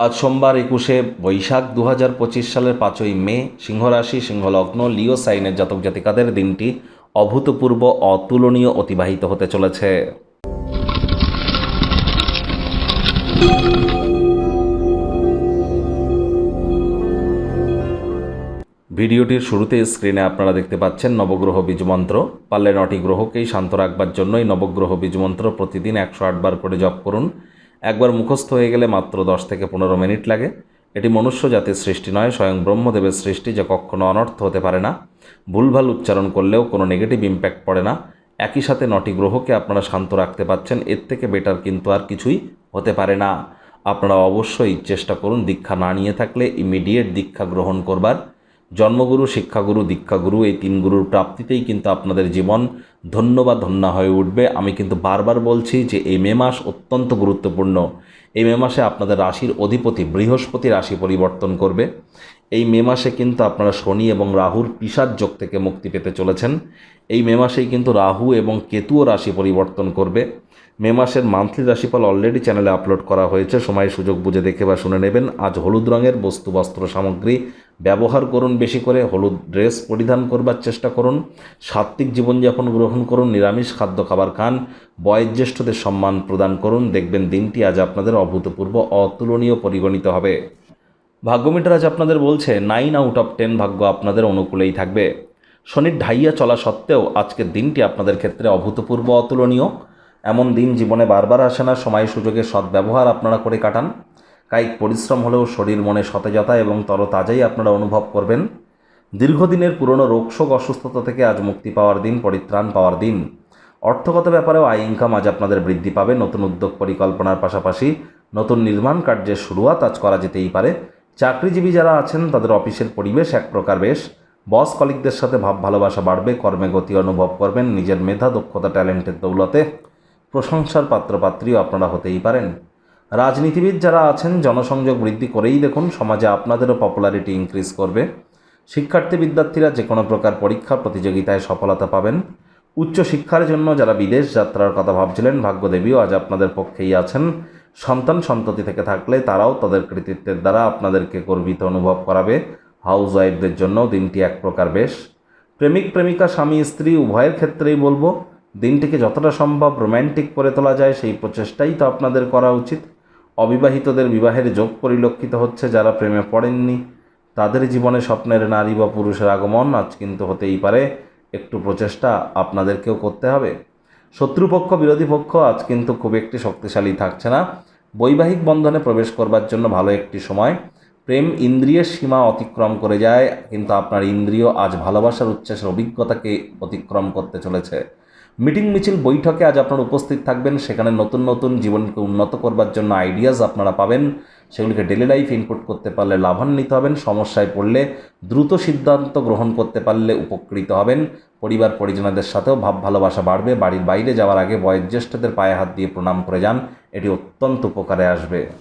আজ সোমবার একুশে বৈশাখ দু হাজার পঁচিশ সালের পাঁচই মে, সিংহরাশি, সিংহলগ্ন, লিও সাইনের জাতক জাতিকাদের দিনটি অভূতপূর্ব, অতুলনীয়, অতিবাহিত হতে চলেছে। ভিডিওটির শুরুতে স্ক্রিনে আপনারা দেখতে পাচ্ছেন নবগ্রহ বীজমন্ত্র। পারলে নটি গ্রহকেই শান্ত রাখবার জন্যই নবগ্রহ বীজমন্ত্র প্রতিদিন একশো আটবার করে জপ করুন। একবার মুখস্থ হয়ে গেলে মাত্র দশ থেকে পনেরো মিনিট লাগে। এটি মনুষ্য জাতির সৃষ্টি নয়, স্বয়ং ব্রহ্মদেবের সৃষ্টি যা কখনো অনর্থ হতে পারে না। ভুলভাল উচ্চারণ করলেও কোনো নেগেটিভ ইম্প্যাক্ট পড়ে না। একই সাথে নটি গ্রহকে আপনারা শান্ত রাখতে পারছেন এর থেকে বেটার কিন্তু আর কিছুই হতে পারে না। আপনারা অবশ্যই চেষ্টা করুন দীক্ষা না নিয়ে থাকলে ইমিডিয়েট দীক্ষা গ্রহণ করবার। জন্মগুরু, শিক্ষাগুরু, দীক্ষাগুরু, এই তিন গুরুর প্রাপ্তিতেই কিন্তু আপনাদের জীবন ধন্য বা ধন্যা হয়ে উঠবে। আমি কিন্তু বারবার বলছি যে এই মে মাস অত্যন্ত গুরুত্বপূর্ণ। এই মে মাসে আপনাদের রাশির অধিপতি বৃহস্পতি রাশি পরিবর্তন করবে। এই মে মাসে কিন্তু আপনারা শনি এবং রাহুর পিসার যোগ থেকে মুক্তি পেতে চলেছেন। এই মে মাসেই কিন্তু রাহু এবং কেতুও রাশি পরিবর্তন করবে। মে মাসের মান্থলি রাশিফল অলরেডি চ্যানেলে আপলোড করা হয়েছে। সময় সুযোগ বুঝে দেখে বা শুনে নেবেন। আজ হলুদ রঙের বস্তু, বস্ত্র, সামগ্রী ব্যবহার করুন বেশি করে, হলুদ ড্রেস পরিধান করবার চেষ্টা করুন, সাত্ত্বিক জীবনযাপন গ্রহণ করুন, নিরামিষ খাদ্য খাবার খান, বয়োজ্যেষ্ঠদের সম্মান প্রদান করুন, দেখবেন দিনটি আজ আপনাদের অভূতপূর্ব, অতুলনীয় পরিগণিত হবে। ভাগ্যমিটার আজ আপনাদের বলছে নাইন আউট অফ টেন ভাগ্য আপনাদের অনুকূলেই থাকবে। শনির ঢাইয়া চলা সত্ত্বেও আজকের দিনটি আপনাদের ক্ষেত্রে অভূতপূর্ব, অতুলনীয়। এমন দিন জীবনে বারবার আসে না, সময় সুযোগের সদ্ব্যবহার আপনারা করে কাটান। কায়িক পরিশ্রম হলেও শরীর মনে সতেজতা এবং তরতাজাই আপনারা অনুভব করবেন। দীর্ঘদিনের পুরনো রোগশোক অসুস্থতা থেকে আজ মুক্তি পাওয়ার দিন, পরিত্রাণ পাওয়ার দিন। অর্থগত ব্যাপারেও আয় ইনকাম আজ আপনাদের বৃদ্ধি পাবে। নতুন উদ্যোগ পরিকল্পনার পাশাপাশি নতুন নির্মাণ কার্যের শুরুয়াত আজ করা যেতেই পারে। চাকরিজীবী যারা আছেন, তাদের অফিসের পরিবেশ এক প্রকার বেশ। বস কলিকদের সাথে ভাব ভালোবাসা বাড়বে, কর্মে গতি অনুভব করবেন, নিজের মেধা, দক্ষতা, ট্যালেন্টের দৌলতে প্রশংসার পাত্রপাত্রীও আপনারা হতেই পারেন। রাজনীতিবিদ যারা আছেন, জনসংযোগ বৃদ্ধি করেই দেখুন সমাজে আপনাদেরও পপুলারিটি ইনক্রিজ করবে। শিক্ষার্থী বিদ্যার্থীরা যে কোনো প্রকার পরীক্ষা প্রতিযোগিতায় সফলতা পাবেন। উচ্চ শিক্ষার জন্য যারা বিদেশ যাত্রার কথা ভাবছিলেন, ভাগ্যদেবীও আজ আপনাদের পক্ষেই আছেন। সন্তান সন্ততি থেকে থাকলে তারাও তাদের কৃতিত্বের দ্বারা আপনাদেরকে গর্বিত অনুভব করাবে। হাউস ওয়াইফদের জন্য দিনটি এক প্রকার বেশ। প্রেমিক, প্রেমিকা, স্বামী, স্ত্রী, উভয়ের ক্ষেত্রেই বলব, দিনটিকে যতটা সম্ভব রোম্যান্টিক করে তোলা যায়, সেই প্রচেষ্টাই তো আপনাদের করা উচিত। অবিবাহিতদের বিবাহের যোগ পরিলক্ষিত হচ্ছে যারা প্রেমে পড়েননি। তাদের জীবনে স্বপ্নের নারী বা পুরুষের আগমন আজ কিন্তু হতেই পারে। একটু প্রচেষ্টা আপনাদেরকেও করতে হবে। শত্রুপক্ষ, বিরোধী পক্ষ আজ কিন্তু খুব একটি শক্তিশালী থাকছে না। বৈবাহিক বন্ধনে প্রবেশ করবার জন্য ভালো একটি সময়। প্রেম ইন্দ্রিয়ের সীমা অতিক্রম করে যায়, কিন্তু আপনার ইন্দ্রিয় আজ ভালোবাসার উচ্ছ্বাসের অভিজ্ঞতাকে অতিক্রম করতে চলেছে। মিটিং মিছিল বৈঠকে আজ আপনারা উপস্থিত থাকবেন। সেখানে নতুন নতুন জীবনকে উন্নত করবার জন্য আইডিয়াস আপনারা পাবেন। সেগুলিকে ডেলি লাইফ ইনপুট করতে পারলে লাভান্বিত হবেন। সমস্যায় পড়লে দ্রুত সিদ্ধান্ত গ্রহণ করতে পারলে উপকৃত হবেন। পরিবার পরিজনদের সাথেও ভাব ভালোবাসা বাড়বে। বাড়ির বাইরে যাওয়ার আগে বয়োজ্যেষ্ঠদের পায়ে হাত দিয়ে প্রণাম করে যান। এটি অত্যন্ত উপকারে আসবে।